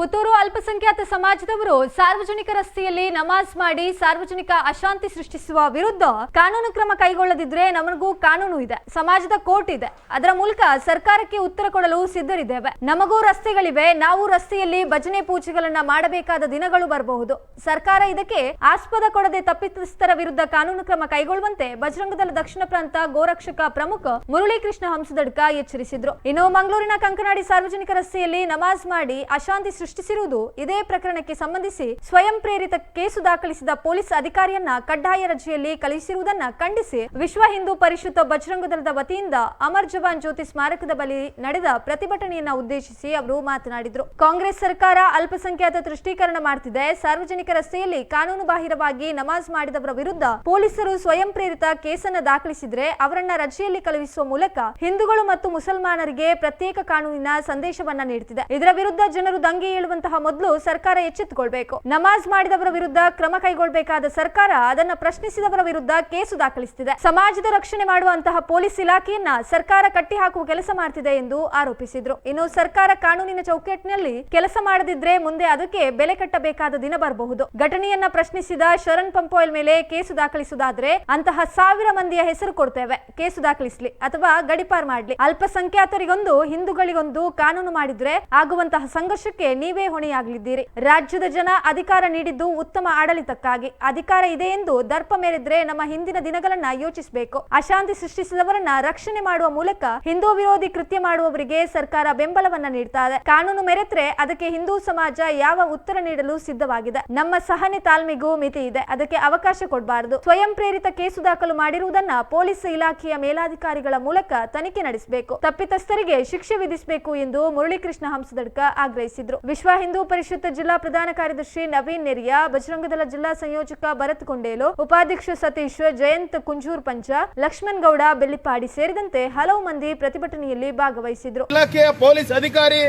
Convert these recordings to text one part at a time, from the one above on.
ಪುತ್ತೂರು ಅಲ್ಪಸಂಖ್ಯಾತ ಸಮಾಜದವರು ಸಾರ್ವಜನಿಕ ರಸ್ತೆಯಲ್ಲಿ ನಮಾಜ್ ಮಾಡಿ ಸಾರ್ವಜನಿಕ ಅಶಾಂತಿ ಸೃಷ್ಟಿಸುವ ವಿರುದ್ಧ ಕಾನೂನು ಕ್ರಮ ಕೈಗೊಳ್ಳದಿದ್ರೆ ನಮಗೂ ಕಾನೂನು ಇದೆ, ಸಮಾಜದ ಕೋರ್ಟ್ ಇದೆ. ಅದರ ಮೂಲಕ ಸರ್ಕಾರಕ್ಕೆ ಉತ್ತರ ಕೊಡಲು ಸಿದ್ಧರಿದ್ದೇವೆ. ನಮಗೂ ರಸ್ತೆಗಳಿವೆ, ನಾವು ರಸ್ತೆಯಲ್ಲಿ ಭಜನೆ ಪೂಜೆಗಳನ್ನ ಮಾಡಬೇಕಾದ ದಿನಗಳು ಬರಬಹುದು. ಸರ್ಕಾರ ಇದಕ್ಕೆ ಆಸ್ಪದ ಕೊಡದೆ ತಪ್ಪಿತಸ್ಥರ ವಿರುದ್ಧ ಕಾನೂನು ಕ್ರಮ ಕೈಗೊಳ್ಳುವಂತೆ ಬಜರಂಗದಳ ದಕ್ಷಿಣ ಪ್ರಾಂತ ಗೋರಕ್ಷಕ ಪ್ರಮುಖ ಮುರಳೀಕೃಷ್ಣ ಹಂಸದಡ್ಕ ಎಚ್ಚರಿಸಿದ್ರು. ಇನ್ನು ಮಂಗಳೂರಿನ ಕಂಕನಾಡಿ ಸಾರ್ವಜನಿಕ ರಸ್ತೆಯಲ್ಲಿ ನಮಾಜ್ ಮಾಡಿ ಅಶಾಂತಿ ಸೃಷ್ಟಿಸಿರುವುದು ಇದೇ ಪ್ರಕರಣಕ್ಕೆ ಸಂಬಂಧಿಸಿ ಸ್ವಯಂ ಪ್ರೇರಿತ ಕೇಸು ದಾಖಲಿಸಿದ ಪೊಲೀಸ್ ಅಧಿಕಾರಿಯನ್ನ ಕಡ್ಡಾಯ ರಜೆಯಲ್ಲಿ ಕಳುಹಿಸಿರುವುದನ್ನ ಖಂಡಿಸಿ ವಿಶ್ವ ಹಿಂದೂ ಪರಿಷತ್ ಬಜರಂಗ ದಳದ ವತಿಯಿಂದ ಅಮರ್ ಜವಾನ್ ಜ್ಯೋತಿ ಸ್ಮಾರಕದ ಬಳಿ ನಡೆದ ಪ್ರತಿಭಟನೆಯನ್ನ ಉದ್ದೇಶಿಸಿ ಅವರು ಮಾತನಾಡಿದರು. ಕಾಂಗ್ರೆಸ್ ಸರ್ಕಾರ ಅಲ್ಪಸಂಖ್ಯಾತ ದೃಷ್ಟೀಕರಣ ಮಾಡ್ತಿದೆ. ಸಾರ್ವಜನಿಕ ರಸ್ತೆಯಲ್ಲಿ ಕಾನೂನು ಬಾಹಿರವಾಗಿ ನಮಾಜ್ ಮಾಡಿದವರ ವಿರುದ್ಧ ಪೊಲೀಸರು ಸ್ವಯಂ ಪ್ರೇರಿತ ಕೇಸನ್ನ ದಾಖಲಿಸಿದ್ರೆ ಅವರನ್ನ ರಜೆಯಲ್ಲಿ ಕಳುಹಿಸುವ ಮೂಲಕ ಹಿಂದೂಗಳು ಮತ್ತು ಮುಸಲ್ಮಾನರಿಗೆ ಪ್ರತ್ಯೇಕ ಕಾನೂನಿನ ಸಂದೇಶವನ್ನ ನೀಡುತ್ತಿದೆ ಇದರ ವಿರುದ್ಧ ಜನರು ದಂಗೆ ಏಳುವಂತಹ ಮೊದಲು ಸರ್ಕಾರ ಎಚ್ಚೆತ್ತುಕೊಳ್ಬೇಕು. ನಮಾಜ್ ಮಾಡಿದವರ ವಿರುದ್ಧ ಕ್ರಮ ಕೈಗೊಳ್ಳಬೇಕಾದ ಸರ್ಕಾರ ಅದನ್ನ ಪ್ರಶ್ನಿಸಿದವರ ವಿರುದ್ಧ ಕೇಸು ದಾಖಲಿಸುತ್ತಿದೆ ಸಮಾಜದ ರಕ್ಷಣೆ ಮಾಡುವಂತಹ ಪೊಲೀಸ್ ಇಲಾಖೆಯನ್ನ ಸರ್ಕಾರ ಕಟ್ಟಿಹಾಕುವ ಕೆಲಸ ಮಾಡ್ತಿದೆ ಎಂದು ಆರೋಪಿಸಿದ್ರು. ಇನ್ನು ಸರ್ಕಾರ ಕಾನೂನಿನ ಚೌಕಟ್ಟಿನಲ್ಲಿ ಕೆಲಸ ಮಾಡದಿದ್ರೆ ಮುಂದೆ ಅದಕ್ಕೆ ಬೆಲೆ ಕಟ್ಟಬೇಕಾದ ದಿನ ಬರಬಹುದು. ಘಟನೆಯನ್ನ ಪ್ರಶ್ನಿಸಿದ ಶರಣ್ ಪಂಪೋಯಲ್ ಮೇಲೆ ಕೇಸು ದಾಖಲಿಸುವುದಾದ್ರೆ ಅಂತಹ ಸಾವಿರ ಮಂದಿಯ ಹೆಸರು ಕೊಡ್ತೇವೆ. ಕೇಸು ದಾಖಲಿಸಲಿ ಅಥವಾ ಗಡಿಪಾರ್ ಮಾಡ್ಲಿ. ಅಲ್ಪಸಂಖ್ಯಾತರಿಗೊಂದು, ಹಿಂದೂಗಳಿಗೊಂದು ಕಾನೂನು ಮಾಡಿದ್ರೆ ಆಗುವಂತಹ ಸಂಘರ್ಷಕ್ಕೆ ನೀವೇ ಹೊಣೆಯಾಗಲಿದ್ದೀರಿ. ರಾಜ್ಯದ ಜನ ಅಧಿಕಾರ ನೀಡಿದ್ದು ಉತ್ತಮ ಆಡಳಿತಕ್ಕಾಗಿ. ಅಧಿಕಾರ ಇದೆ ಎಂದು ದರ್ಪ ಮೇರಿದ್ರೆ ನಮ್ಮ ಹಿಂದಿನ ದಿನಗಳನ್ನ ಯೋಚಿಸಬೇಕು. ಅಶಾಂತಿ ಸೃಷ್ಟಿಸಿದವರನ್ನ ರಕ್ಷಣೆ ಮಾಡುವ ಮೂಲಕ ಹಿಂದೂ ವಿರೋಧಿ ಕೃತ್ಯ ಮಾಡುವವರಿಗೆ ಸರ್ಕಾರ ಬೆಂಬಲವನ್ನ ನೀಡ್ತಾ ಇದೆ. ಕಾನೂನು ಮೆರೆತ್ರೆ ಅದಕ್ಕೆ ಹಿಂದೂ ಸಮಾಜ ಯಾವ ಉತ್ತರ ನೀಡಲು ಸಿದ್ಧವಾಗಿದೆ. ನಮ್ಮ ಸಹನೆ ತಾಳ್ಮೆಗೂ ಮಿತಿ ಇದೆ. ಅದಕ್ಕೆ ಅವಕಾಶ ಕೊಡಬಾರದು. ಸ್ವಯಂ ಪ್ರೇರಿತ ಕೇಸು ದಾಖಲು ಮಾಡಿರುವುದನ್ನ ಪೊಲೀಸ್ ಇಲಾಖೆಯ ಮೇಲಾಧಿಕಾರಿಗಳ ಮೂಲಕ ತನಿಖೆ ನಡೆಸಬೇಕು. ತಪ್ಪಿತಸ್ಥರಿಗೆ ಶಿಕ್ಷೆ ವಿಧಿಸಬೇಕು ಎಂದು ಮುರಳೀಕೃಷ್ಣ ಹಂಸದಡ್ಕ ಆಗ್ರಹಿಸಿದ್ರು. ವಿಶ್ವ ಹಿಂದೂ ಪರಿಷತ್ ಜಿಲ್ಲಾ ಪ್ರಧಾನ ಕಾರ್ಯದರ್ಶಿ ನವೀನ್ ನೆರಿಯಾ, ಬಜರಂಗದಳ ಜಿಲ್ಲಾ ಸಂಯೋಜಕ ಭರತ್ ಕುಂಡೇಲು, ಉಪಾಧ್ಯಕ್ಷ ಸತೀಶ್, ಜಯಂತ್ ಕುಂಜೂರ್ ಪಂಚ, ಲಕ್ಷ್ಮಣ್ ಗೌಡ, ಬೆಳ್ಳಿಪಾಡಿ ಸೇರಿದಂತೆ ಹಲವು ಮಂದಿ ಪ್ರತಿಭಟನೆಯಲ್ಲಿ ಭಾಗವಹಿಸಿದ್ರು. ಇಲಾಖೆಯ ಪೊಲೀಸ್ ಅಧಿಕಾರಿ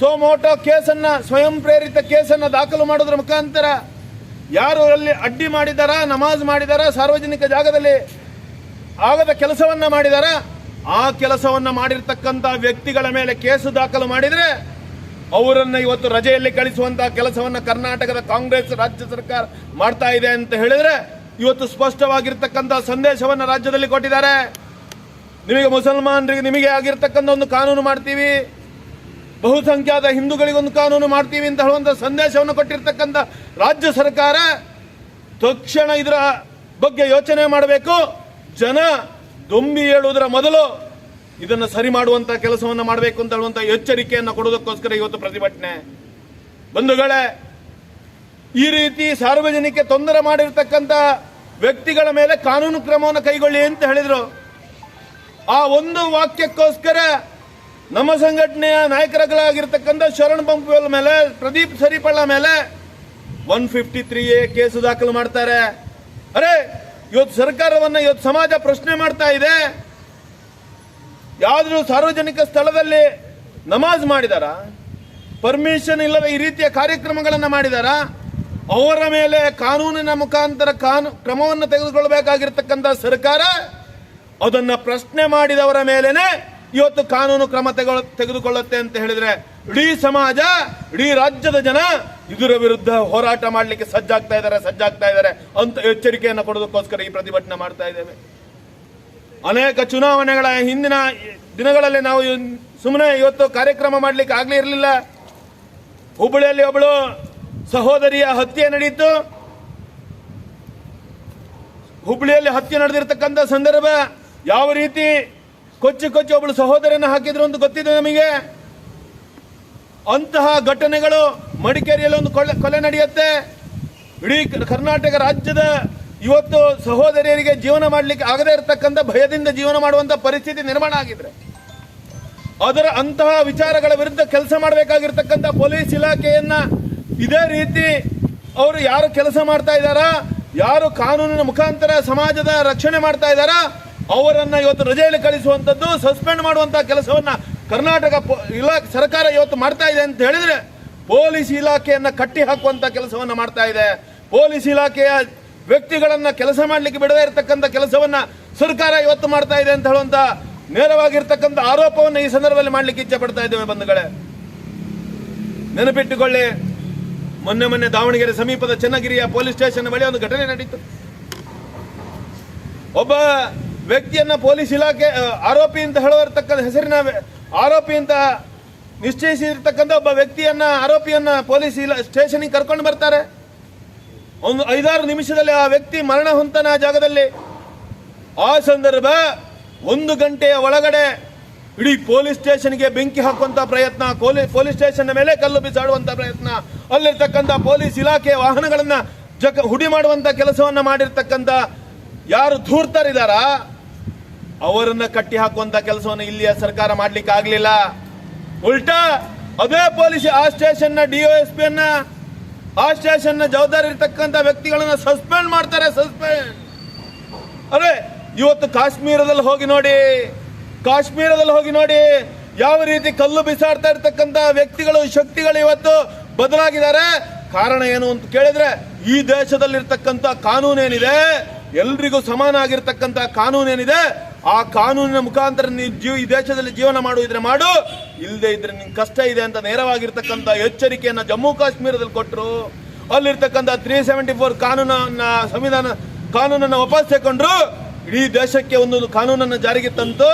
ಸೋಮೋಟೋ ಕೇಸನ್ನ, ಸ್ವಯಂ ಪ್ರೇರಿತ ಕೇಸನ್ನ ದಾಖಲು ಮಾಡೋದ್ರ ಮುಖಾಂತರ ಯಾರು ಅಲ್ಲಿ ಅಡ್ಡಿ ಮಾಡಿದಾರ, ನಮಾಜ್ ಮಾಡಿದಾರ, ಸಾರ್ವಜನಿಕ ಜಾಗದಲ್ಲಿ ಆಗದ ಕೆಲಸವನ್ನ ಮಾಡಿದಾರ, ಆ ಕೆಲಸವನ್ನ ಮಾಡಿರ್ತಕ್ಕಂಥ ವ್ಯಕ್ತಿಗಳ ಮೇಲೆ ಕೇಸು ದಾಖಲು ಮಾಡಿದ್ರೆ ಅವರನ್ನ ಇವತ್ತು ರಜೆಯಲ್ಲಿ ಕಳಿಸುವಂತಹ ಕೆಲಸವನ್ನ ಕರ್ನಾಟಕದ ಕಾಂಗ್ರೆಸ್ ರಾಜ್ಯ ಸರ್ಕಾರ ಮಾಡ್ತಾ ಇದೆ ಅಂತ ಹೇಳಿದ್ರೆ ಇವತ್ತು ಸ್ಪಷ್ಟವಾಗಿರ್ತಕ್ಕಂಥ ಸಂದೇಶವನ್ನ ರಾಜ್ಯದಲ್ಲಿ ಕೊಟ್ಟಿದ್ದಾರೆ. ನಿಮಗೆ ಮುಸಲ್ಮಾನರಿಗೆ ನಿಮಗೆ ಆಗಿರ್ತಕ್ಕಂಥ ಒಂದು ಕಾನೂನು ಮಾಡ್ತೀವಿ. ಬಹುಸಂಖ್ಯಾತ ಹಿಂದೂಗಳಿಗೊಂದು ಕಾನೂನು ಮಾಡ್ತೀವಿ ಅಂತ ಹೇಳುವಂತ ಸಂದೇಶವನ್ನು ಕೊಟ್ಟಿರ್ತಕ್ಕಂಥ ರಾಜ್ಯ ಸರ್ಕಾರ ತಕ್ಷಣ ಇದರ ಬಗ್ಗೆ ಯೋಚನೆ ಮಾಡಬೇಕು. ಜನ ದೊಂಬಿ ಹೇಳುವುದರ ಮೊದಲು ಇದನ್ನು ಸರಿ ಮಾಡುವಂತ ಕೆಲಸವನ್ನು ಮಾಡಬೇಕು ಅಂತ ಹೇಳುವಂತ ಎಚ್ಚರಿಕೆಯನ್ನು ಕೊಡೋದಕ್ಕೋಸ್ಕರ ಇವತ್ತು ಪ್ರತಿಭಟನೆ. ಬಂಧುಗಳೇ, ಈ ರೀತಿ ಸಾರ್ವಜನಿಕ ತೊಂದರೆ ಮಾಡಿರ್ತಕ್ಕಂಥ ವ್ಯಕ್ತಿಗಳ ಮೇಲೆ ಕಾನೂನು ಕ್ರಮವನ್ನು ಕೈಗೊಳ್ಳಿ ಅಂತ ಹೇಳಿದರು. ಆ ಒಂದು ವಾಕ್ಯಕ್ಕೋಸ್ಕರ ನಮ್ಮ ಸಂಘಟನೆಯ ನಾಯಕರುಗಳಾಗಿರ್ತಕ್ಕಂಥ ಶರಣ್ ಪಂಪುವಲ್ ಮೇಲೆ, ಪ್ರದೀಪ್ ಸರಿಪಳ್ಳ ಮೇಲೆ one fifty three A case ದಾಖಲು ಮಾಡ್ತಾರೆ. ಅರೆ, ಇವತ್ತು ಸರ್ಕಾರವನ್ನ ಇವತ್ತು ಸಮಾಜ ಪ್ರಶ್ನೆ ಮಾಡ್ತಾ ಇದೆ. ಯಾವ್ದು ಸಾರ್ವಜನಿಕ ಸ್ಥಳದಲ್ಲಿ ನಮಾಜ್ ಮಾಡಿದಾರ ಪರ್ಮಿಷನ್ ಇಲ್ಲದ ಈ ರೀತಿಯ ಕಾರ್ಯಕ್ರಮಗಳನ್ನು ಮಾಡಿದಾರ, ಅವರ ಮೇಲೆ ಕಾನೂನಿನ ಮುಖಾಂತರ ಕಾನು, ಕ್ರಮವನ್ನು ತೆಗೆದುಕೊಳ್ಳಬೇಕಾಗಿರ್ತಕ್ಕಂಥ ಸರ್ಕಾರ ಅದನ್ನು ಪ್ರಶ್ನೆ ಮಾಡಿದವರ ಮೇಲೇನೆ ಇವತ್ತು ಕಾನೂನು ಕ್ರಮ ತೆಗೆದುಕೊಳ್ಳುತ್ತೆ ಅಂತ ಹೇಳಿದ್ರೆ ಇಡೀ ಸಮಾಜ, ಇಡೀ ರಾಜ್ಯದ ಜನ ಇದರ ವಿರುದ್ಧ ಹೋರಾಟ ಮಾಡಲಿಕ್ಕೆ ಸಜ್ಜಾಗ್ತಾ ಇದ್ದಾರೆ ಸಜ್ಜಾಗ್ತಾ ಇದ್ದಾರೆ ಅಂತ ಎಚ್ಚರಿಕೆಯನ್ನು ಕೊಡೋದಕ್ಕೋಸ್ಕರ ಈ ಪ್ರತಿಭಟನೆ ಮಾಡ್ತಾ ಇದ್ದೇವೆ. ಅನೇಕ ಚುನಾವಣೆಗಳ ಹಿಂದಿನ ದಿನಗಳಲ್ಲಿ ನಾವು ಸುಮ್ಮನೆ ಇವತ್ತು ಕಾರ್ಯಕ್ರಮ ಮಾಡಲಿಕ್ಕೆ ಆಗ್ಲೇ ಇರಲಿಲ್ಲ. ಹುಬ್ಬಳ್ಳಿಯಲ್ಲಿ ಒಬ್ಬಳು ಸಹೋದರಿಯ ಹತ್ಯೆ ನಡೆಯಿತು. ಹುಬ್ಬಳ್ಳಿಯಲ್ಲಿ ಹತ್ಯೆ ನಡೆದಿರ್ತಕ್ಕಂಥ ಸಂದರ್ಭ ಯಾವ ರೀತಿ ಕೊಚ್ಚಿ ಕೊಚ್ಚಿ ಒಬ್ಬಳು ಸಹೋದರನ ಹಾಕಿದ್ರು ಅಂತ ಗೊತ್ತಿದೆ ನಮಗೆ. ಅಂತಹ ಘಟನೆಗಳು ಮಡಿಕೇರಿಯಲ್ಲಿ ಒಂದು ಕೊಲೆ ಕೊಲೆ ನಡೆಯುತ್ತೆ. ಇಡೀ ಕರ್ನಾಟಕ ರಾಜ್ಯದ ಇವತ್ತು ಸಹೋದರಿಯರಿಗೆ ಜೀವನ ಮಾಡಲಿಕ್ಕೆ ಆಗದೇ ಇರತಕ್ಕಂಥ ಭಯದಿಂದ ಜೀವನ ಮಾಡುವಂಥ ಪರಿಸ್ಥಿತಿ ನಿರ್ಮಾಣ ಆಗಿದ್ರೆ, ಅದರ ಅಂತಹ ವಿಚಾರಗಳ ವಿರುದ್ಧ ಕೆಲಸ ಮಾಡಬೇಕಾಗಿರ್ತಕ್ಕಂಥ ಪೊಲೀಸ್ ಇಲಾಖೆಯನ್ನ ಇದೇ ರೀತಿ ಅವರು ಯಾರು ಕೆಲಸ ಮಾಡ್ತಾ ಇದ್ದಾರಾ, ಯಾರು ಕಾನೂನಿನ ಮುಖಾಂತರ ಸಮಾಜದ ರಕ್ಷಣೆ ಮಾಡ್ತಾ ಇದ್ದಾರಾ, ಅವರನ್ನ ಇವತ್ತು ರಜೆಯಲ್ಲಿ ಕಳಿಸುವಂತದ್ದು ಸಸ್ಪೆಂಡ್ ಮಾಡುವಂತಹ ಕೆಲಸವನ್ನ ಕರ್ನಾಟಕ ಇಲಾಖೆ, ಸರ್ಕಾರ ಇವತ್ತು ಮಾಡ್ತಾ ಇದೆ ಅಂತ ಹೇಳಿದ್ರೆ, ಪೊಲೀಸ್ ಇಲಾಖೆಯನ್ನ ಕಟ್ಟಿ ಹಾಕುವಂತ ಕೆಲಸವನ್ನ ಮಾಡ್ತಾ ಇದೆ. ಪೊಲೀಸ್ ಇಲಾಖೆಯ ವ್ಯಕ್ತಿಗಳನ್ನ ಕೆಲಸ ಮಾಡಲಿಕ್ಕೆ ಬಿಡದೇ ಇರತಕ್ಕಂಥ ಕೆಲಸವನ್ನ ಸರ್ಕಾರ ಇವತ್ತು ಮಾಡ್ತಾ ಇದೆ ಅಂತ ಹೇಳುವಂತ ನೇರವಾಗಿರ್ತಕ್ಕಂಥ ಆರೋಪವನ್ನು ಈ ಸಂದರ್ಭದಲ್ಲಿ ಮಾಡಲಿಕ್ಕೆ ಇಚ್ಛೆ ಪಡ್ತಾ ಇದ್ದೇವೆ ಬಂಧುಗಳೇ. ನೆನಪಿಟ್ಟುಕೊಳ್ಳಿ, ಮೊನ್ನೆ ಮೊನ್ನೆ ದಾವಣಗೆರೆ ಸಮೀಪದ ಚನ್ನಗಿರಿಯ ಪೊಲೀಸ್ ಸ್ಟೇಷನ್ ಬಳಿ ಒಂದು ಘಟನೆ ನಡೆಯಿತು ಒಬ್ಬ ವ್ಯಕ್ತಿಯನ್ನ ಪೊಲೀಸ್ ಇಲಾಖೆ ಆರೋಪಿ ಅಂತ ಹೇಳುವಂತಕ್ಕಂಥ ಹೆಸರಿನ ಆರೋಪಿ ಅಂತ ನಿಶ್ಚಯಿಸಿರ್ತಕ್ಕಂಥ ಒಬ್ಬ ವ್ಯಕ್ತಿಯನ್ನ, ಆರೋಪಿಯನ್ನ ಪೊಲೀಸ್ ಇಲಾ, ಸ್ಟೇಷನ್ಗೆ ಕರ್ಕೊಂಡು ಬರ್ತಾರೆ. ಒಂದು ಐದಾರು ನಿಮಿಷದಲ್ಲಿ ಆ ವ್ಯಕ್ತಿ ಮರಣ ಹೊಂತನ ಜಾಗದಲ್ಲಿ. ಆ ಸಂದರ್ಭ ಒಂದು ಗಂಟೆಯ ಒಳಗಡೆ ಇಡೀ ಪೊಲೀಸ್ ಸ್ಟೇಷನ್ಗೆ ಬೆಂಕಿ ಹಾಕುವಂಥ ಪ್ರಯತ್ನ ಪೊಲೀಸ್ ಸ್ಟೇಷನ್ ಮೇಲೆ ಕಲ್ಲು ಬಿಸಾಡುವಂತ ಪ್ರಯತ್ನ, ಅಲ್ಲಿರ್ತಕ್ಕಂಥ ಪೊಲೀಸ್ ಇಲಾಖೆ ವಾಹನಗಳನ್ನು ಜಕ, ಹುಡಿ ಮಾಡುವಂತ ಕೆಲಸವನ್ನ ಮಾಡಿರ್ತಕ್ಕಂಥ ಯಾರು ಧೂರ್ತರಿದಾರ, ಅವರನ್ನು ಕಟ್ಟಿ ಹಾಕುವಂತ ಕೆಲಸವನ್ನು ಇಲ್ಲಿಯ ಸರ್ಕಾರ ಮಾಡ್ಲಿಕ್ಕೆ ಆಗಲಿಲ್ಲ ಉಲ್ಟಾ ಅದೇ ಪೊಲೀಸ್ ಆ ಸ್ಟೇಷನ್ನ ಎಸ್ ಅನ್ನ ಆ ಸ್ಟೇಷನ್ನ ಜವಾಬ್ದಾರಿ ಇರ್ತಕ್ಕಂಥ ವ್ಯಕ್ತಿಗಳನ್ನ ಸಸ್ಪೆಂಡ್ ಮಾಡ್ತಾರೆ ಸಸ್ಪೆಂಡ್ ಅರೆ ಇವತ್ತು ಕಾಶ್ಮೀರದಲ್ಲಿ ಹೋಗಿ ನೋಡಿ, ಕಾಶ್ಮೀರದಲ್ಲಿ ಹೋಗಿ ನೋಡಿ ಯಾವ ರೀತಿ ಕಲ್ಲು ಬಿಸಾಡ್ತಾ ಇರ್ತಕ್ಕಂಥ ವ್ಯಕ್ತಿಗಳು, ಶಕ್ತಿಗಳು ಇವತ್ತು ಬದಲಾಗಿದ್ದಾರೆ. ಕಾರಣ ಏನು ಅಂತ ಕೇಳಿದ್ರೆ, ಈ ದೇಶದಲ್ಲಿರ್ತಕ್ಕಂಥ ಕಾನೂನೇನಿದೆ, ಎಲ್ರಿಗೂ ಸಮಾನ ಆಗಿರ್ತಕ್ಕಂಥ ಕಾನೂನೇನಿದೆ. ಆ ಕಾನೂನಿನ ಮುಖಾಂತರ ನೀವು ಜೀವ ಈ ದೇಶದಲ್ಲಿ ಜೀವನ ಮಾಡುವುದ್ರೆ ಮಾಡು. ಇಲ್ಲದೆ ಇದ್ರೆ ನಿನ್ ಕಷ್ಟ ಇದೆ ಅಂತ ನೇರವಾಗಿರ್ತಕ್ಕಂಥ ಎಚ್ಚರಿಕೆಯನ್ನ ಜಮ್ಮು ಕಾಶ್ಮೀರದಲ್ಲಿ ಕೊಟ್ಟರು ಅಲ್ಲಿರ್ತಕ್ಕಂಥ ತ್ರೀ ಸೆವೆಂಟಿ ಫೋರ್ ಕಾನೂನನ್ನ, ಸಂವಿಧಾನ ಕಾನೂನನ್ನ ವಾಪಸ್ ತಗೊಂಡ್ರು ಇಡೀ ದೇಶಕ್ಕೆ ಒಂದೊಂದು ಕಾನೂನನ್ನು ಜಾರಿಗೆ ತಂತು.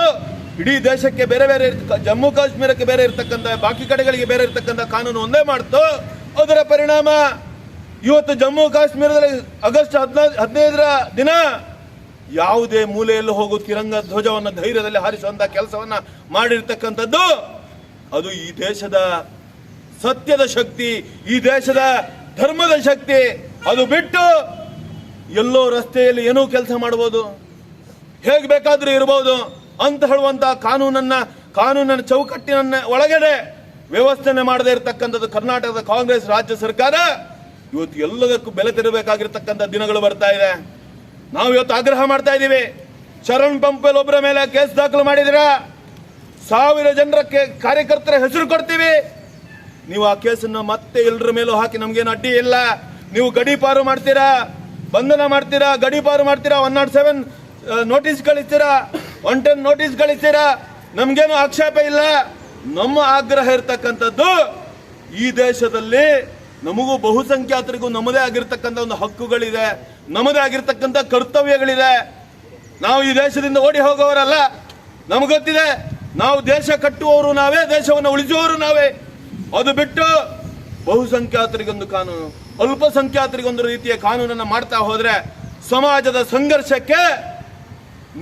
ಇಡೀ ದೇಶಕ್ಕೆ ಬೇರೆ ಬೇರೆ ಜಮ್ಮು ಕಾಶ್ಮೀರಕ್ಕೆ ಬೇರೆ ಇರ್ತಕ್ಕಂಥ, ಬಾಕಿ ಕಡೆಗಳಿಗೆ ಬೇರೆ ಇರ್ತಕ್ಕಂಥ ಕಾನೂನು ಒಂದೇ ಮಾಡ್ತು. ಅದರ ಪರಿಣಾಮ ಇವತ್ತು ಜಮ್ಮು ಕಾಶ್ಮೀರದಲ್ಲಿ ಆಗಸ್ಟ್ ಹದಿನೈದು ಹದಿನೈದರ ದಿನ ಯಾವುದೇ ಮೂಲೆಯಲ್ಲಿ ಹೋಗೋ ತಿರಂಗ ಧ್ವಜವನ್ನು ಧೈರ್ಯದಲ್ಲಿ ಹಾರಿಸುವಂತ ಕೆಲಸವನ್ನ ಮಾಡಿರ್ತಕ್ಕಂಥದ್ದು, ಅದು ಈ ದೇಶದ ಸತ್ಯದ ಶಕ್ತಿ, ಈ ದೇಶದ ಧರ್ಮದ ಶಕ್ತಿ. ಅದು ಬಿಟ್ಟು ಎಲ್ಲೋ ರಸ್ತೆಯಲ್ಲಿ ಏನೋ ಕೆಲಸ ಮಾಡಬಹುದು ಹೇಗೆ ಬೇಕಾದ್ರೂ ಇರಬಹುದು ಅಂತ ಹೇಳುವಂತ ಕಾನೂನನ್ನ, ಕಾನೂನಿನ ಚೌಕಟ್ಟಿನ ಒಳಗಡೆ ವ್ಯವಸ್ಥೆನೆ ಮಾಡದೇ ಇರತಕ್ಕಂಥದ್ದು ಕರ್ನಾಟಕದ ಕಾಂಗ್ರೆಸ್ ರಾಜ್ಯ ಸರ್ಕಾರ. ಇವತ್ತು ಎಲ್ಲದಕ್ಕೂ ಬೆಲೆ ತೆರಬೇಕಾಗಿರ್ತಕ್ಕಂಥ ದಿನಗಳು ಬರ್ತಾ ಇದೆ. ನಾವು ಇವತ್ತು ಆಗ್ರಹ ಮಾಡ್ತಾ ಇದ್ದೀವಿ. ಶರಣ್ ಪಂಪಲ್ ಒಬ್ಬರ ಮೇಲೆ ಕೇಸ್ ದಾಖಲು ಮಾಡಿದಿರ ಸಾವಿರ ಜನರ ಕಾರ್ಯಕರ್ತರ ಹೆಸರು ಕೊಡ್ತೀವಿ. ನೀವು ಆ ಕೇಸನ್ನು ಮತ್ತೆ ಎಲ್ಲರ ಮೇಲೂ ಹಾಕಿ ನಮ್ಗೇನು ಅಡ್ಡಿ ಇಲ್ಲ. ನೀವು ಗಡೀಪಾರು ಮಾಡ್ತೀರಾ? ಬಂಧನ ಮಾಡ್ತೀರಾ? ಗಡೀಪಾರು ಮಾಡ್ತೀರಾ? ಒನ್ ನಾಟ್ ಸೆವೆನ್ ನೋಟಿಸ್ ಕಳಿಸ್ತೀರಾ? ಒನ್ ಟೆನ್ ನೋಟಿಸ್ ಕಳಿಸ್ತೀರಾ? ನಮ್ಗೇನು ಆಕ್ಷೇಪ ಇಲ್ಲ. ನಮ್ಮ ಆಗ್ರಹ ಇರ್ತಕ್ಕಂಥದ್ದು ಈ ದೇಶದಲ್ಲಿ ನಮಗೂ ಬಹುಸಂಖ್ಯಾತರಿಗೂ ನಮ್ಮದೇ ಆಗಿರ್ತಕ್ಕಂಥ ಒಂದು ಹಕ್ಕುಗಳಿದೆ. ನಮ್ಮದೇ ಆಗಿರ್ತಕ್ಕಂಥ ಕರ್ತವ್ಯಗಳಿದೆ. ನಾವು ಈ ದೇಶದಿಂದ ಓಡಿ ಹೋಗೋವರಲ್ಲ ಗೊತ್ತಿದೆ, ನಾವು ದೇಶ ಕಟ್ಟುವವರು ನಾವೇ, ದೇಶವನ್ನು ಉಳಿಸುವವರು ನಾವೇ. ಅದು ಬಿಟ್ಟು ಬಹುಸಂಖ್ಯಾತರಿಗೊಂದು ಕಾನೂನು, ಅಲ್ಪಸಂಖ್ಯಾತರಿಗೊಂದು ರೀತಿಯ ಕಾನೂನನ್ನು ಮಾಡ್ತಾ ಹೋದರೆ ಸಮಾಜದ ಸಂಘರ್ಷಕ್ಕೆ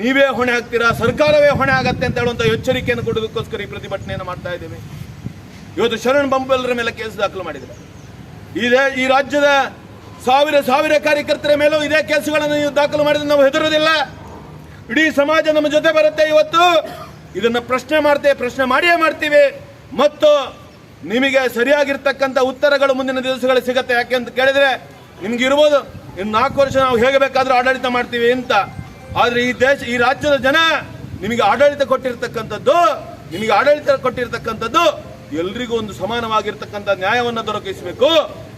ನೀವೇ ಹೊಣೆ ಆಗ್ತೀರಾ ಸರ್ಕಾರವೇ ಹೊಣೆ ಆಗತ್ತೆ ಅಂತ ಹೇಳುವಂಥ ಎಚ್ಚರಿಕೆಯನ್ನು ಕೊಡೋದಕ್ಕೋಸ್ಕರ ಈ ಪ್ರತಿಭಟನೆಯನ್ನು ಮಾಡ್ತಾ ಇದ್ದೇವೆ. ಇವತ್ತು ಶರಣ್ ಬಂಪೆಲ್ಲರ ಮೇಲೆ ಕೇಸ್ ದಾಖಲು ಮಾಡಿದ್ದಾರೆ. ಈ ರಾಜ್ಯದ ಸಾವಿರ ಸಾವಿರ ಕಾರ್ಯಕರ್ತರ ಮೇಲೂ ಇದೇ ಕೇಸುಗಳನ್ನು ನೀವು ದಾಖಲು ಮಾಡಿದ್ರೆ ನಾವು ಹೆದರೋದಿಲ್ಲ ಇಡೀ ಸಮಾಜ ನಮ್ಮ ಜೊತೆ ಬರುತ್ತೆ ಇವತ್ತು. ಇದನ್ನು ಪ್ರಶ್ನೆ ಮಾಡ್ತೇವೆ ಪ್ರಶ್ನೆ ಮಾಡಿಯೇ ಮಾಡ್ತೀವಿ. ಮತ್ತು ನಿಮಗೆ ಸರಿಯಾಗಿರ್ತಕ್ಕಂಥ ಉತ್ತರಗಳು ಮುಂದಿನ ದಿವಸಗಳು ಸಿಗುತ್ತೆ. ಯಾಕೆ ಅಂತ ಕೇಳಿದ್ರೆ, ನಿಮ್ಗೆ ಇರ್ಬೋದು. ಇನ್ನು ನಾಲ್ಕು ವರ್ಷ ನಾವು ಹೇಗೆ ಬೇಕಾದರೂ ಆಡಳಿತ ಮಾಡ್ತೀವಿ ಅಂತ. ಆದರೆ ಈ ದೇಶ, ಈ ರಾಜ್ಯದ ಜನ ನಿಮಗೆ ಆಡಳಿತ ಕೊಟ್ಟಿರ್ತಕ್ಕಂಥದ್ದು, ನಿಮಗೆ ಆಡಳಿತ ಕೊಟ್ಟಿರ್ತಕ್ಕಂಥದ್ದು ಎಲ್ರಿಗೂ ಒಂದು ಸಮಾನವಾಗಿರ್ತಕ್ಕಂಥ ನ್ಯಾಯವನ್ನು ದೊರಕಿಸಬೇಕು.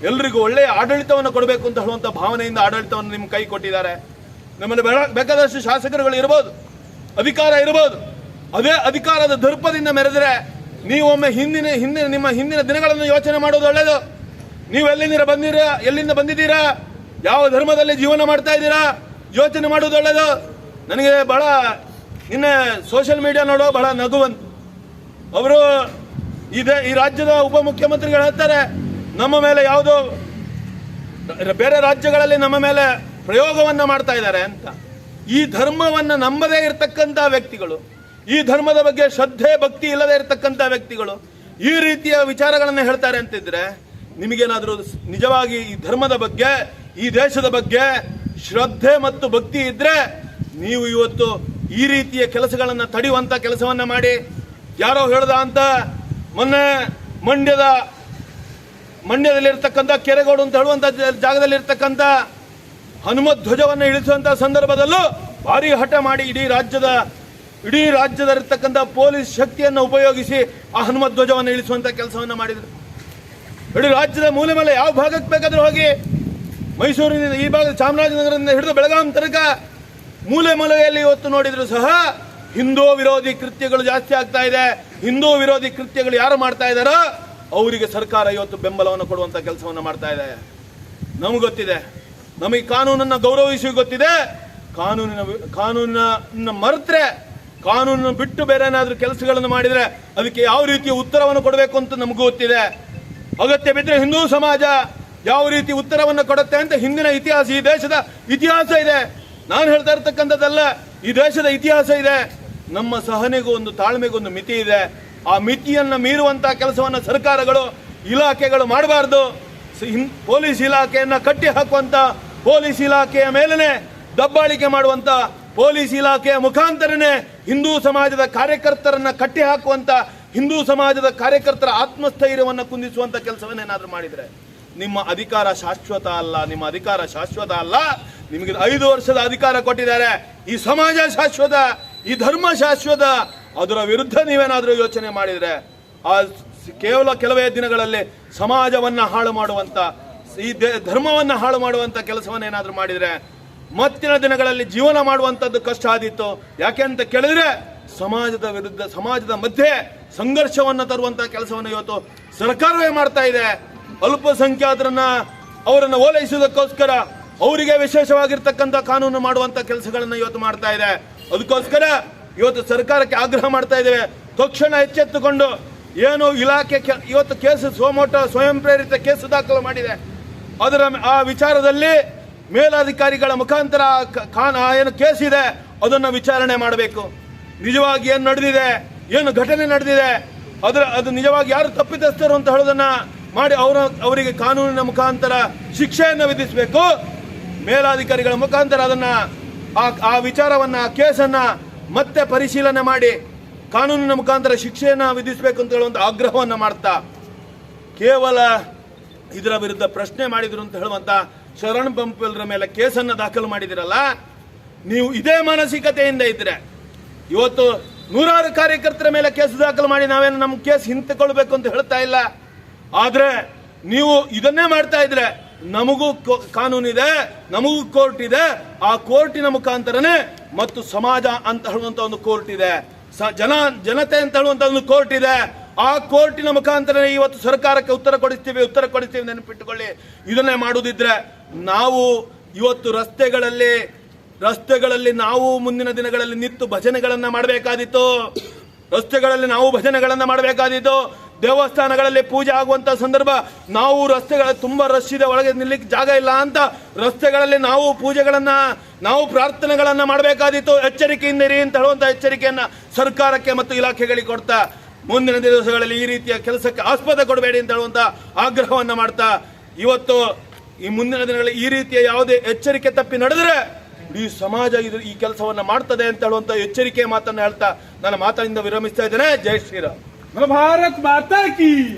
ಎಲ್ರಿಗೂ ಒಳ್ಳೆಯ ಆಡಳಿತವನ್ನು ಕೊಡಬೇಕು ಅಂತ ಹೇಳುವಂತ ಭಾವನೆಯಿಂದ ಆಡಳಿತವನ್ನು ನಿಮ್ಮ ಕೈ ಕೊಟ್ಟಿದ್ದಾರೆ. ನಮ್ಮಲ್ಲಿ ಬೇಡ- ಬೇಕಾದಷ್ಟು ಶಾಸಕರುಗಳು ಇರ್ಬೋದು, ಅಧಿಕಾರ ಇರ್ಬೋದು. ಅದೇ ಅಧಿಕಾರದ ದರ್ಪದಿಂದ ಮೆರೆದರೆ ನೀವೊಮ್ಮೆ ಹಿಂದಿನ ಹಿಂದಿನ, ನಿಮ್ಮ ಹಿಂದಿನ ದಿನಗಳನ್ನು ಯೋಚನೆ ಮಾಡೋದು ಒಳ್ಳೆಯದು ನೀವು ಎಲ್ಲಿಂದ ಬಂದಿರ, ಎಲ್ಲಿಂದ ಬಂದಿದ್ದೀರಾ, ಯಾವ ಧರ್ಮದಲ್ಲಿ ಜೀವನ ಮಾಡ್ತಾ ಇದ್ದೀರಾ, ಯೋಚನೆ ಮಾಡೋದು ಒಳ್ಳೆಯದು ನನಗೆ ಬಹಳ, ನಿನ್ನೆ ಸೋಷಿಯಲ್ ಮೀಡಿಯಾ ನೋಡೋ ಬಹಳ ನಗುವಂತ. ಅವರು ಇದೇ ಈ ರಾಜ್ಯದ ಉಪಮುಖ್ಯಮಂತ್ರಿಗಳು ಹೇಳ್ತಾರೆ ನಮ್ಮ ಮೇಲೆ ಯಾವುದೋ ಬೇರೆ ರಾಜ್ಯಗಳಲ್ಲಿ ನಮ್ಮ ಮೇಲೆ ಪ್ರಯೋಗವನ್ನು ಮಾಡ್ತಾ ಇದ್ದಾರೆ ಅಂತ. ಈ ಧರ್ಮವನ್ನು ನಂಬದೇ ಇರತಕ್ಕಂಥ ವ್ಯಕ್ತಿಗಳು, ಈ ಧರ್ಮದ ಬಗ್ಗೆ ಶ್ರದ್ಧೆ, ಭಕ್ತಿ ಇಲ್ಲದೆ ಇರತಕ್ಕಂಥ ವ್ಯಕ್ತಿಗಳು ಈ ರೀತಿಯ ವಿಚಾರಗಳನ್ನು ಹೇಳ್ತಾರೆ ಅಂತಿದ್ರೆ ನಿಮಗೇನಾದರೂ ನಿಜವಾಗಿ ಈ ಧರ್ಮದ ಬಗ್ಗೆ, ಈ ದೇಶದ ಬಗ್ಗೆ ಶ್ರದ್ಧೆ ಮತ್ತು ಭಕ್ತಿ ಇದ್ರೆ ನೀವು ಇವತ್ತು ಈ ರೀತಿಯ ಕೆಲಸಗಳನ್ನು ತಡೆಯುವಂಥ ಕೆಲಸವನ್ನು ಮಾಡಿ. ಯಾರೋ ಹೇಳ್ದ ಅಂತ ಮೊನ್ನೆ ಮಂಡ್ಯದ ಮಂಡ್ಯದಲ್ಲಿರ್ತಕ್ಕಂಥ ಕೆರೆಗೋಡು ಅಂತ ಹೇಳುವಂಥ ಜಾಗದಲ್ಲಿರ್ತಕ್ಕಂಥ ಹನುಮತ್ ಧ್ವಜವನ್ನು ಇಳಿಸುವಂತ ಸಂದರ್ಭದಲ್ಲೂ ಭಾರಿ ಹಠ ಮಾಡಿ ಇಡೀ ರಾಜ್ಯದ, ಇಡೀ ರಾಜ್ಯದಲ್ಲಿರ್ತಕ್ಕಂಥ ಪೊಲೀಸ್ ಶಕ್ತಿಯನ್ನು ಉಪಯೋಗಿಸಿ ಆ ಹನುಮತ್ ಧ್ವಜವನ್ನು ಇಳಿಸುವಂತ ಕೆಲಸವನ್ನು ಮಾಡಿದರು. ಇಡೀ ರಾಜ್ಯದ ಮೂಲೆ ಮೇಲೆ ಯಾವ ಭಾಗಕ್ಕೆ ಬೇಕಾದರೂ ಹೋಗಿ ಮೈಸೂರಿನಿಂದ, ಈ ಭಾಗದ ಚಾಮರಾಜನಗರದಿಂದ ಹಿಡಿದು ಬೆಳಗಾಂ ತನಕ ಮೂಲೆ ಮೂಲೆಯಲ್ಲಿ ಇವತ್ತು ನೋಡಿದ್ರು ಸಹ ಹಿಂದೂ ವಿರೋಧಿ ಕೃತ್ಯಗಳು ಜಾಸ್ತಿ ಆಗ್ತಾ ಇದೆ. ಹಿಂದೂ ವಿರೋಧಿ ಕೃತ್ಯಗಳು ಯಾರು ಮಾಡ್ತಾ ಇದ್ದಾರೋ ಅವರಿಗೆ ಸರ್ಕಾರ ಇವತ್ತು ಬೆಂಬಲವನ್ನು ಕೊಡುವಂಥ ಕೆಲಸವನ್ನು ಮಾಡ್ತಾ ಇದೆ. ನಮಗೆ ಗೊತ್ತಿದೆ. ನಮಗೆ ಕಾನೂನನ್ನು ಗೌರವಿಸಿ ಗೊತ್ತಿದೆ. ಕಾನೂನಿನ ಕಾನೂನಿನ ಮರೆತರೆ, ಕಾನೂನನ್ನು ಬಿಟ್ಟು ಬೇರೆ ಏನಾದರೂ ಕೆಲಸಗಳನ್ನು ಮಾಡಿದರೆ ಅದಕ್ಕೆ ಯಾವ ರೀತಿಯ ಉತ್ತರವನ್ನು ಕೊಡಬೇಕು ಅಂತ ನಮಗೂ ಗೊತ್ತಿದೆ. ಅಗತ್ಯ ಬಿದ್ದರೆ ಹಿಂದೂ ಸಮಾಜ ಯಾವ ರೀತಿ ಉತ್ತರವನ್ನು ಕೊಡುತ್ತೆ ಅಂತ ಹಿಂದಿನ ಇತಿಹಾಸ, ಈ ದೇಶದ ಇತಿಹಾಸ ಇದೆ. ನಾನು ಹೇಳ್ತಾ ಇರ್ತಕ್ಕಂಥದ್ದಲ್ಲ, ಈ ದೇಶದ ಇತಿಹಾಸ ಇದೆ. ನಮ್ಮ ಸಹನೆಗೂ ಒಂದು ತಾಳ್ಮೆಗೂ ಒಂದು ಮಿತಿ ಇದೆ. ಆ ಮಿತಿಯನ್ನು ಮೀರುವಂಥ ಕೆಲಸವನ್ನು ಸರ್ಕಾರಗಳು, ಇಲಾಖೆಗಳು ಮಾಡಬಾರ್ದು. ಪೊಲೀಸ್ ಇಲಾಖೆಯನ್ನು ಕಟ್ಟಿ ಹಾಕುವಂಥ ಪೊಲೀಸ್ ಇಲಾಖೆಯ ಮೇಲೇ ದಬ್ಬಾಳಿಕೆ ಮಾಡುವಂಥ ಪೊಲೀಸ್ ಇಲಾಖೆಯ ಮುಖಾಂತರನೇ ಹಿಂದೂ ಸಮಾಜದ ಕಾರ್ಯಕರ್ತರನ್ನು ಕಟ್ಟಿ ಹಾಕುವಂಥ ಹಿಂದೂ ಸಮಾಜದ ಕಾರ್ಯಕರ್ತರ ಆತ್ಮಸ್ಥೈರ್ಯವನ್ನು ಕುಂದಿಸುವಂಥ ಕೆಲಸವನ್ನೇನಾದ್ರೂ ಮಾಡಿದರೆ ನಿಮ್ಮ ಅಧಿಕಾರ ಶಾಶ್ವತ ಅಲ್ಲ, ನಿಮ್ಮ ಅಧಿಕಾರ ಶಾಶ್ವತ ಅಲ್ಲ. ನಿಮಗೆ ಐದು ವರ್ಷದ ಅಧಿಕಾರ ಕೊಟ್ಟಿದ್ದಾರೆ. ಈ ಸಮಾಜ ಶಾಶ್ವತ, ಈ ಧರ್ಮ ಶಾಶ್ವತ ಅದರ ವಿರುದ್ಧ ನೀವೇನಾದರೂ ಯೋಚನೆ ಮಾಡಿದರೆ ಆ ಕೇವಲ ಕೆಲವೇ ದಿನಗಳಲ್ಲಿ ಸಮಾಜವನ್ನು ಹಾಳು ಮಾಡುವಂಥ ಈ ಧರ್ಮವನ್ನ ಹಾಳು ಮಾಡುವಂಥ ಕೆಲಸವನ್ನು ಏನಾದರೂ ಮಾಡಿದರೆ ಮತ್ತಿನ ದಿನಗಳಲ್ಲಿ ಜೀವನ ಮಾಡುವಂಥದ್ದು ಕಷ್ಟ ಆದಿತ್ತು ಯಾಕೆ ಅಂತ ಕೇಳಿದ್ರೆ ಸಮಾಜದ ವಿರುದ್ಧ, ಸಮಾಜದ ಮಧ್ಯೆ ಸಂಘರ್ಷವನ್ನು ತರುವಂಥ ಕೆಲಸವನ್ನು ಇವತ್ತು ಸರ್ಕಾರವೇ ಮಾಡ್ತಾ ಇದೆ. ಅಲ್ಪಸಂಖ್ಯಾತರನ್ನ ಅವರನ್ನು ಓಲೈಸುವುದಕ್ಕೋಸ್ಕರ ಅವರಿಗೆ ವಿಶೇಷವಾಗಿರ್ತಕ್ಕಂಥ ಕಾನೂನು ಮಾಡುವಂಥ ಕೆಲಸಗಳನ್ನು ಇವತ್ತು ಮಾಡ್ತಾ ಇದೆ. ಅದಕ್ಕೋಸ್ಕರ ಇವತ್ತು ಸರ್ಕಾರಕ್ಕೆ ಆಗ್ರಹ ಮಾಡ್ತಾ ಇದ್ದೇವೆ. ತಕ್ಷಣ ಎಚ್ಚೆತ್ತುಕೊಂಡು ಏನು ಇಲಾಖೆ ಇವತ್ತು ಕೇಸು ಸೋಮೋಟ ಸ್ವಯಂ ಪ್ರೇರಿತ ಕೇಸು ದಾಖಲು ಮಾಡಿದೆ. ಅದರ ಆ ವಿಚಾರದಲ್ಲಿ ಮೇಲಾಧಿಕಾರಿಗಳ ಮುಖಾಂತರ ಏನು ಕೇಸ್ ಇದೆ, ಅದನ್ನ ವಿಚಾರಣೆ ಮಾಡಬೇಕು. ನಿಜವಾಗಿ ಏನು ನಡೆದಿದೆ, ಏನು ಘಟನೆ ನಡೆದಿದೆ, ಅದರ, ಅದು ನಿಜವಾಗಿ ಯಾರು ತಪ್ಪಿತಸ್ಥರು ಅಂತ ಹೇಳೋದನ್ನ ಮಾಡಿ ಅವರ, ಅವರಿಗೆ ಕಾನೂನಿನ ಮುಖಾಂತರ ಶಿಕ್ಷೆಯನ್ನು ವಿಧಿಸಬೇಕು. ಮೇಲಾಧಿಕಾರಿಗಳ ಮುಖಾಂತರ ಅದನ್ನ ಆ ಆ ವಿಚಾರವನ್ನ ಕೇಸನ್ನ ಮತ್ತೆ ಪರಿಶೀಲನೆ ಮಾಡಿ ಕಾನೂನಿನ ಮುಖಾಂತರ ಶಿಕ್ಷೆಯನ್ನು ವಿಧಿಸಬೇಕು ಅಂತ ಹೇಳುವಂತ ಆಗ್ರಹವನ್ನು ಮಾಡ್ತಾ ಕೇವಲ ಇದರ ವಿರುದ್ಧ ಪ್ರಶ್ನೆ ಮಾಡಿದ್ರು ಅಂತ ಹೇಳುವಂತ ಶರಣ್ ಬಂಪಲ್ರ ಮೇಲೆ ಕೇಸನ್ನ ದಾಖಲು ಮಾಡಿದಿರಲ್ಲ, ನೀವು ಇದೇ ಮಾನಸಿಕತೆಯಿಂದ ಇದ್ರೆ. ಇವತ್ತು ನೂರಾರು ಕಾರ್ಯಕರ್ತರ ಮೇಲೆ ಕೇಸ್ ದಾಖಲು ಮಾಡಿ ನಾವೇನು ನಮ್ಮ ಕೇಸ್ ಹಿಂತಕೊಳ್ಬೇಕು ಅಂತ ಹೇಳ್ತಾ ಇಲ್ಲ. ಆದರೆ ನೀವು ಇದನ್ನೇ ಮಾಡ್ತಾ ಇದ್ರೆ ನಮಗೂ ಕಾನೂನಿದೆ, ನಮಗೂ ಕೋರ್ಟ್ ಇದೆ. ಆ ಕೋರ್ಟಿನ ಮುಖಾಂತರನೇ ಮತ್ತು ಸಮಾಜ ಅಂತ ಹೇಳುವಂತ ಒಂದು ಕೋರ್ಟ್ ಇದೆ. ಜನ, ಜನತೆ ಅಂತ ಹೇಳುವಂತ ಒಂದು ಕೋರ್ಟ್ ಇದೆ. ಆ ಕೋರ್ಟಿನ ಮುಖಾಂತರ ಇವತ್ತು ಸರ್ಕಾರಕ್ಕೆ ಉತ್ತರ ಕೊಡಿಸ್ತೀವಿ ಉತ್ತರ ಕೊಡಿಸ್ತೀವಿ ನೆನಪಿಟ್ಟುಕೊಳ್ಳಿ. ಇದನ್ನೇ ಮಾಡುವುದಿದ್ರೆ ನಾವು ಇವತ್ತು ರಸ್ತೆಗಳಲ್ಲಿ ರಸ್ತೆಗಳಲ್ಲಿ ನಾವು ಮುಂದಿನ ದಿನಗಳಲ್ಲಿ ನಿಂತು ಭಜನೆಗಳನ್ನ ಮಾಡಬೇಕಾದಿತ್ತು ರಸ್ತೆಗಳಲ್ಲಿ ನಾವು ಭಜನೆಗಳನ್ನ ಮಾಡಬೇಕಾದಿತ್ತು ದೇವಸ್ಥಾನಗಳಲ್ಲಿ ಪೂಜೆ ಆಗುವಂತ ಸಂದರ್ಭ, ನಾವು ರಸ್ತೆಗಳ ತುಂಬಾ ರಶ್ ಇದೆ, ಒಳಗೆ ನಿಲ್ಲಕ್ಕೆ ಜಾಗ ಇಲ್ಲ ಅಂತ ರಸ್ತೆಗಳಲ್ಲಿ ನಾವು ಪೂಜೆಗಳನ್ನು, ನಾವು ಪ್ರಾರ್ಥನೆಗಳನ್ನು ಮಾಡಬೇಕಾದೀತು. ಎಚ್ಚರಿಕೆಯಿಂದ ಇರಿ ಅಂತ ಹೇಳುವಂತ ಎಚ್ಚರಿಕೆಯನ್ನು ಸರ್ಕಾರಕ್ಕೆ ಮತ್ತು ಇಲಾಖೆಗಳಿಗೆ ಕೊಡ್ತಾ, ಮುಂದಿನ ದಿವಸಗಳಲ್ಲಿ ಈ ರೀತಿಯ ಕೆಲಸಕ್ಕೆ ಆಸ್ಪದ ಕೊಡಬೇಡಿ ಅಂತ ಹೇಳುವಂತ ಆಗ್ರಹವನ್ನ ಮಾಡ್ತಾ, ಇವತ್ತು ಈ ಮುಂದಿನ ದಿನಗಳಲ್ಲಿ ಈ ರೀತಿಯ ಯಾವುದೇ ಎಚ್ಚರಿಕೆ ತಪ್ಪಿ ನಡೆದರೆ ಈ ಸಮಾಜ ಇದು ಈ ಕೆಲಸವನ್ನ ಮಾಡ್ತದೆ ಅಂತ ಹೇಳುವಂತ ಎಚ್ಚರಿಕೆ ಮಾತನ್ನ ಹೇಳ್ತಾ, ನನ್ನ ಮಾತಿನಿಂದ ವಿರಮಿಸ್ತಾ ಇದ್ದೇನೆ. ಜೈ ಶ್ರೀರಾಮ್. भारत माता की।